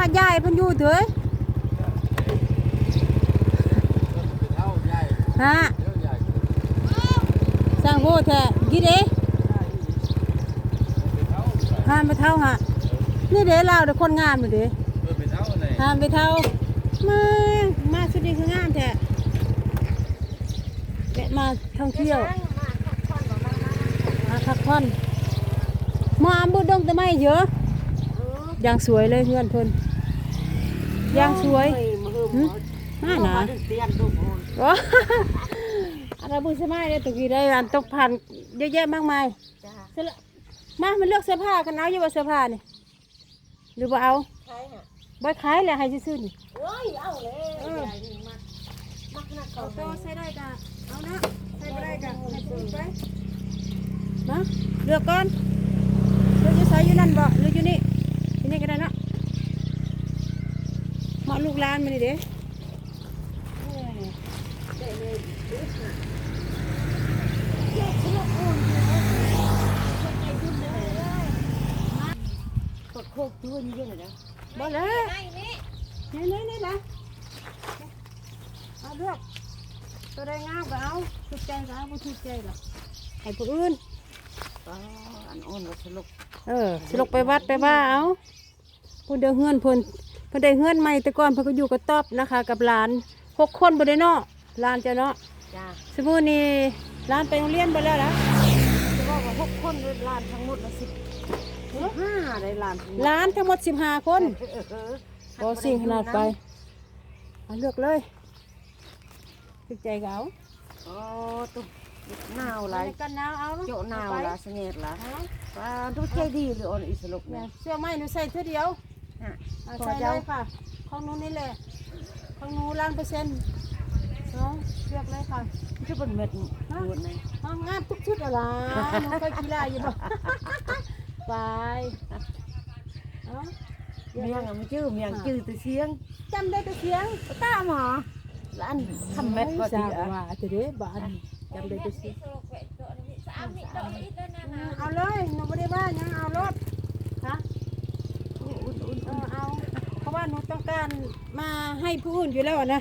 หายายเพิ่นอยู่เถอะเท่าใหญ่ฮะเท่าใหญ่สร้างโบแท้กินเด้เท่าหานไปเท่าฮะนี่เด้เราเด้อคนงามนี่เด้เออเป็นเท่าไหนหานไปเท่ามามาสุดนี้คืองามแท้แวะมาท่องเที่ยวมาพักผ่อนมาบุดงแต่ไม่เยอะอย่างสวยเลยเพื่อนเพิ่นอ ย่างสวยหึมาหนาเตียนดูโอนโอ้อันนั้นบุญสมัยเลยตะกี้ได้อันตกพันเยอะแยะมากมายจ้าเสร็จแล้วมามันเลือกเสื้อผ้ากันเอาอยู่ว่าเสื้อผ้านี่หรือว่าเอาใช่ฮะบ่ขายเลยให้ซื่อๆนี่โอ้ยเอาเลยใหญ่นี่มักมักนักเอาเขาโตใส่ได้กะเอานะใส่บ่ได้กะให้ซื้อไปมาเลือกก่อนเลือกอยู่ใส่อยู่นั่นบ่หรืออยู่นี่อยู่นี่ก็ได้เนาะเหมาะ ลูกหลานมานี่เด้กดโคกตัวนี้ยังไงนะบ่เลยนี่นี่นี่นะเอาเลือกตัวใดงามก็เอาถูกใจก็เอาบ่ถูกใจก็ให้ผู้อื่นอ๋ออันอ่อนก็สลกเออสลกไปวัดไปว่าเอาพิ่นเด้อเฮือนเพิ่น เพิ่นได้เฮือนใหม่แต่ก่อนเพิ่นก็อยู่กับต๊อบนะคะ กับหลานหกคนบ่ได้เนาะหลานเจ้าเนาะจ้าสมมุตินี่หลานไปโรงเรียนบ่แล้วล่ะจะบอกว่าหกคนเลยลานทั้งหมดละสิบห้าได้ลานทั้งหมดหลานทั้งหมด15คนเออเออบ่สิ่งขนาดไปเอาเลือกเลยถูกใจก็เอาโอ้ตุ๊หนาวไรไปกันหนาวเอาโจหนาวไปละเสงียดละเอาป้าทุกใจดีหรืออ่อนอิสลุกเนี่เนี่ยยเสื้อไหมหนูใส่เท่าเดียว ฮะเอาพอใส่เจ้าเลยค่ะของหนูนี่แหละของหนูล้านเปอร์เซ็นต์เนาะเลือกเลยค่ะจะเป็นเม็ดปวดไหมห้องงามทุกชุดอะไรหนูเคยกีฬาอยู่บ่ ไปเอาเมียงอะไม่ชื่อเมียงจืดแต่เสียงจำได้แต่เสียงตาหมอแล้วอันทำเม็ดพอจาดีอะว่าจะได้บ้านจำได้แต่เสียง เอาเลยหนูไม่ได้ว่าหยังเอารถฮะเออเอา เพราะว่า หนูต้องการมาให้ผู้อื่นอยู่แล้วอะนะ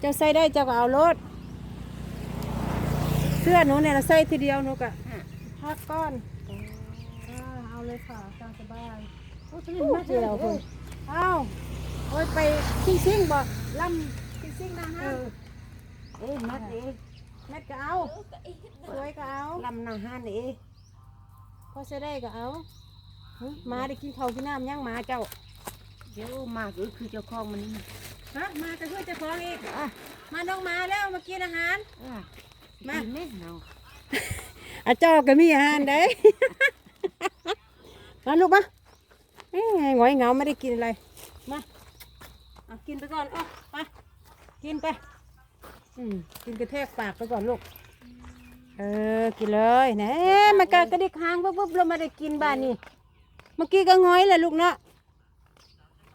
เจะใส่ได้เจ้าก็เอารถเสื้อหนูเนี่ยนะใส่ทีเดียวหนูกะพักก้อนอ่าเอาเลยค่ะตามสบายโอ้ยนี่มาเดียวคุณเอาโอ้ยไปซิ่งซิ่งๆบ่ลำซิ่งซิ่งๆนะฮะเอ้ยมัดเอ้ยแม่ก็เอาสวยก็เอาลำนาฮานเอ้ยพอจะได้ก็เอาหึหมาได้กินข้าวกินน้ำยังหมาเจ้าเดี๋ยวมาก็คือเจ้าของมันนี่ฮะมาก็ช่วยเจ้าของอีก อะมาน้องหมาแล้วมากินอาหาร อะมา กินไหมเนาะอาเจ้าก็มีอาหารได้ มาลูกมาเอ้ยหงอยเหงาไม่ได้กินอะไร มาเอากินไปก่อนเอาไป กินไป อืมกินกระแทกปากไปก่อนลูก เออ กินเลยแหนะมันก็กระดิกหางปุ๊บปุ๊บเราไม่ได้กินบ้านนี่ เมื่อกี้ก็หง้อยแหละลูกเนาะ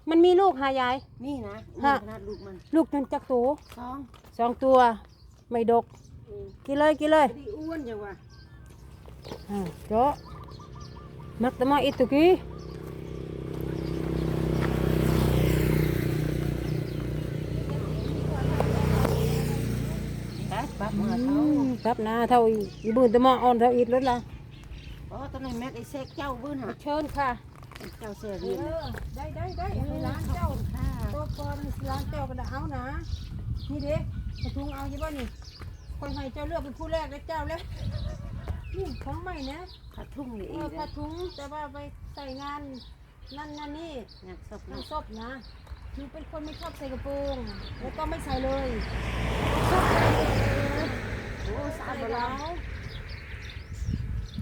มันมีลูกหายาย นี่นะฮะ ขนาดลูกมันลูกมันจักตัวสองสองตัว ไม่ดกกินเลยกินเลยดีอ้วนจังวะอ่าโจะมักตะมาอีตุกี้แต่ปั๊บมาเขาครับนะเท่าอีบืนตะมาอ่อนเท่าอีดรถละอ๋อตอนนี้แม็กไอ้เซ็กเจ้าบื้นหะเชิญค่ะ เจ้าเสียเอเรียนอได้ได้ได้ให้ร้านเจ้าค่ะตัวก่อนร้านเจ้าก็ได้เอานะนี่เด็กกระทุงเอาอยู่บ้านี่คนให้เจ้าเลือกเป็นผู้แรกเลยเจ้าแล้วนี่ของใหม่นะถ้าทุ่งนี่เอเอองผ้าถุงแต่ว่าไปใส่งานนั่นนั่นนี่อยากศพน้นะำซบนะหนูเป็นคนไม่ชอบใส่กระโปรงแล้วก็ไม่ใส่เลยโอ้สะอาใส่ดก็แล้เอา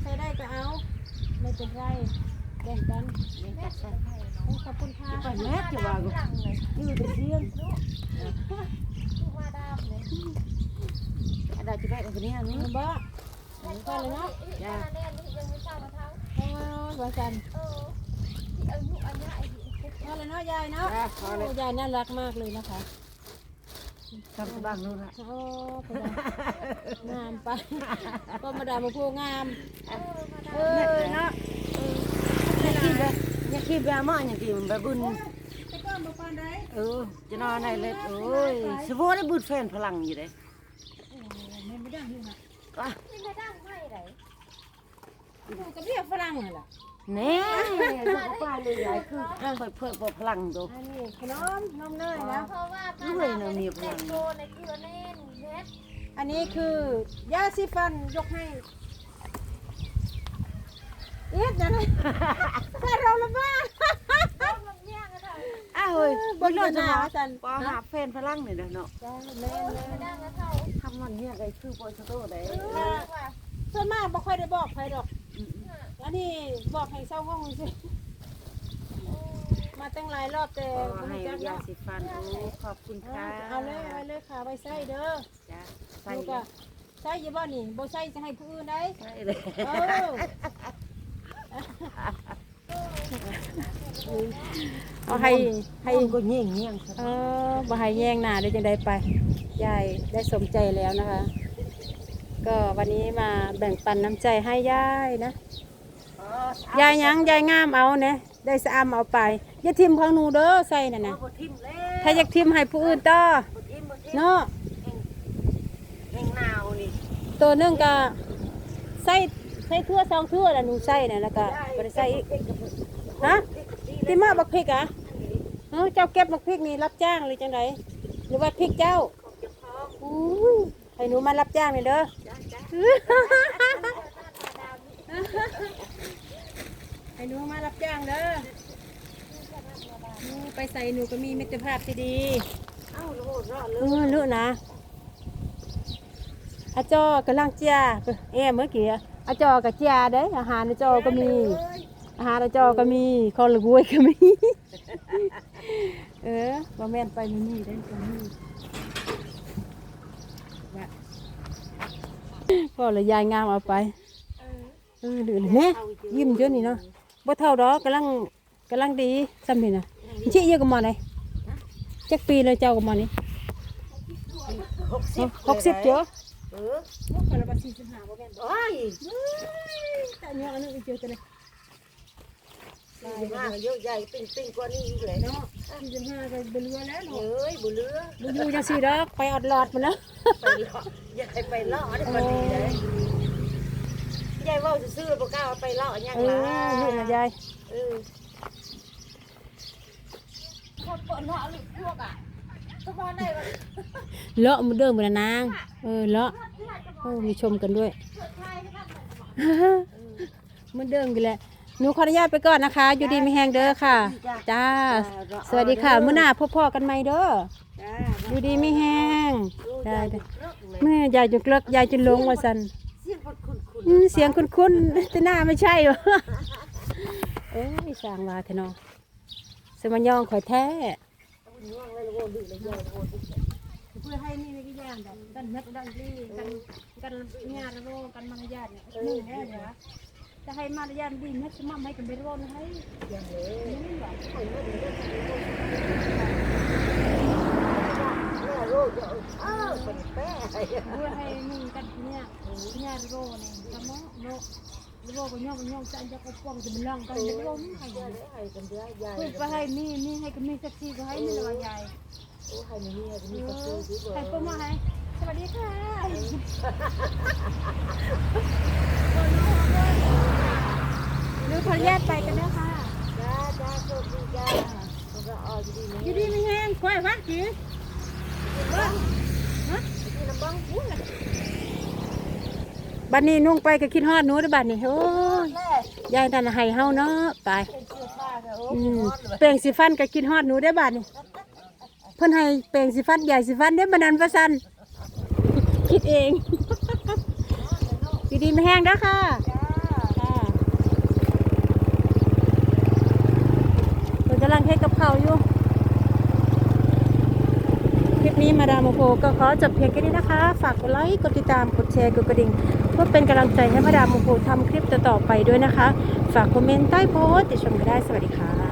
ใส่ได้ก็เอาไม่เป็นไร แบ่งกันยังจัดใส่ขอบคุณค่ะไปแม็กจะว่ากูยืดเสียงอะไรจะได้กับนี้นี่าบ้าก็เลยเนาะจ้าโอ้ยว่ากันก็เลยเนาะยายเนาะยายน่ารักมากเลยนะคะทำบ้างนู่นละโอ้งามไปก็มาดามมาพูงาม เออเนาะ อยากคิดแบบอยากคิดแบบมาอย่างที่มันแบบบุญแต่ก็บ่ปานใดเออจะนอนไหนเลยโอ้ยสมบูรณ์บุญแฟนพลังอยู่เลยโอ้แม่นบ่ดังอยู่น่ะก็ดูกับเรียกฝรั่งนั่นล่ะแน่ลูกป้าเลยใหญ่คือเปิดเผยบอกพลังดูอันนี้ขนมนมเนยนะเพราะว่าด้วยนะมีพลังโตในเกลือเน่นเฮ็ดอันนี้คือยาสีฟันยกให้ เอ็ดนะนะแต่เราละบ้ามันเมี่ยงกันเถอะอ้าวเฮ้ยบ่เลิศนะนะอาจารย์ปอหาแฟนพลังนี่เนาะจ้าแม่นไม่ได้กันเถอะทำมันเนี่ยไงคือปอยสโตได้ว่าส่วนมากบ่ค่อยได้บอกใครดอก อันนี้บอกให้เศร้าห้องสิมาตั้งหลายรอบแต่ขอบ่ให้รู้จักยาเนาะสีฟันโอ้ขอบคุณค่ะเอาเลยเอาเลยค่ะไว้ใส่เด้อจ้าใส่ลูกก็ใส่อยู่บ่นี่บ่ใส่จะให้ผู้อื่นได้ใส่เลย เออเอาให้ให้ให้ก็เงี้ยงเงี้ยงเออบ่ให้แย่งหน้าได้จังไดไปยายได้สมใจแล้วนะคะ ก็วันนี้มาแบ่งปันน้ำใจให้ยายนะยายหยังยายงามเอาเนี่ยได้สะอำเอาไปอย่าทิมของหนูเด้อใส่น่ะนะบ่ทิมแล้วถ้าอยากทิมให้ผู้อื่นต่อบ่ทิมบ่ทิมเนาะแห่งหนาวนี่ตัวหนึงก็ใส่ ใส่ทั่วสองทั่วแล้วหนูใส่น่ะแล้วก็บ่ได้ใส่อีกฮะติมาบักพริกอะเออเจ้าเก็บบักพริกนี่รับจ้างหรือจังไดหรือว่าพริกเจ้าอุ้ยให้หนูมารับจ้างนี่เด้อให้หนูมารับจ้างเด้อหนูไปใส่หนูก็มีมิตรภาพที่ดีเอ้าโลดรอดเลเอยอลุนะอาจอกำลังเจียเอ๊ะเมื่อกี้ อาจอกับเจียเด้อาหารอาจอก็มี อาหารอาจอก็มีคอละกล้วยก็มี เออว่าแม่นไปนี่นี่ได้ตรงนี้ว่าพ่อเลยยายงามเอาไปเออดูเลยแม่ยิ้มเยอะนี่เนาะบ่เท่าดอกกำลังกำลังดีซ้ำนี่นะชี้เยอะกับหมอไหนจักปีเลยเจ้ากับหมอนี่หกสิบหกสิบเจ้า เออพวกคนละบาสี่สิบห้าบ่แม่นโอ้ยแต่เนี่ยอันนึงอีกเจอกันเลยสี่ห้าเยอะใหญ่ปิ้งปิ้งกว่านี้อีกเลยเนาะสี่สิบห้าก็เบื่อแล้วเอ้เนาะยบุเรือบ่อยู่จังซี่ดอกไปออดหลอดมาแล้วไปเลาะอย่าให้ไปเลาะได้พอดีเลยยายเว่าซื่อๆบ่กล้าเอาไปเลาะหยังเอล่ะอนี่นะยาย เออ คนเปิดเนาะหรือพวกอะทุกวันได้ว่า เลาะมือเดิมมือนะนาง เออเลาะโอ้มีชมกันด้วยมือเดิมกันแหละหนูขออนุญาตไปก่อนนะคะ อยู่ดีไม่แห้งเด้อค่ะ จ้า สวัสดีค่ะมื้อหน้าพบพ่อกันใหม่เด้อจ้าอยู่ดีไม่แห้งได้ได้เลิกเลยแม่ยายจนเกลิกยายจนลงว่าสันเสียงคนคุ้นอืมเสียงคุ้นๆแต่หน้าไม่ใช่หรอเอ้ยสร้างมาเถอะเนาะสมัญยองข่อยแท้ๆง่วง เลยโยโว้โว้ดื้อเพื่อให้นี่ในกี่อย่างกันกันนักดันรีกันกันงานระโวกันมารยาทเนี่ยนี่แน่เดี๋ยวจะให้มารยาทดีนักสมั่ให้กันไปร่วมให้อย่างเลยนี่หรอเรื่องนี้ม่โลดจะเอาเออเป็นเพื่อให้นี่กันเนี่ยงานระโวเนี่ยทำโมโนระโวก็ย่องก็ย่องจะจะก็ป้องจะมันล่องกันจะร่วมให้ยายให้กันเด้อยายเพื่อให้มีมีให้ก็มีสักทีก็ให้มีละใหญ่ โอ้ให้มีให้มีกระซื้อซื้อใครบ่ก็มาให้สวัสดีค่ะหรือขออนุญาตไปกันนะคะจ้าจ้าโชคดีจ้ามันก็เอาอยู่ดีอนี่ยู่ดีไม่แห้งควายวัดจีที่น้ำบังพูดเลยบัดนี้นุ่งไปก็คิดฮอดหนูเด้อบัดนี้โอ้ยแม่ยายท่านให้เฮาเนาะไปเป็นเสื้อผ้าค่ะโอ้อืยมร้อนเลยแปรงสีฟันก็คิดฮอดหนูได้อบัดนี้เพิ่นให้แปรงสีฟันใหญ่สีฟันเด้อบัดนั้นว่าซั่นคิดเองดีไม่แห้งเด้อค่ะจ้าค่ะกำลังเฮ็ดกับเขาอยู่ คลิปนี้มาดามโมโพก็ขอจบเพียงแค่นี้นะคะ ฝากกดไลค์ กดติดตาม กดแชร์ กดกระดิ่ง เพื่อเป็นกำลังใจให้มาดามโมโพทำคลิปต่อๆไปด้วยนะคะ ฝากคอมเมนต์ใต้โพสต์ติชมก็ได้ สวัสดีค่ะ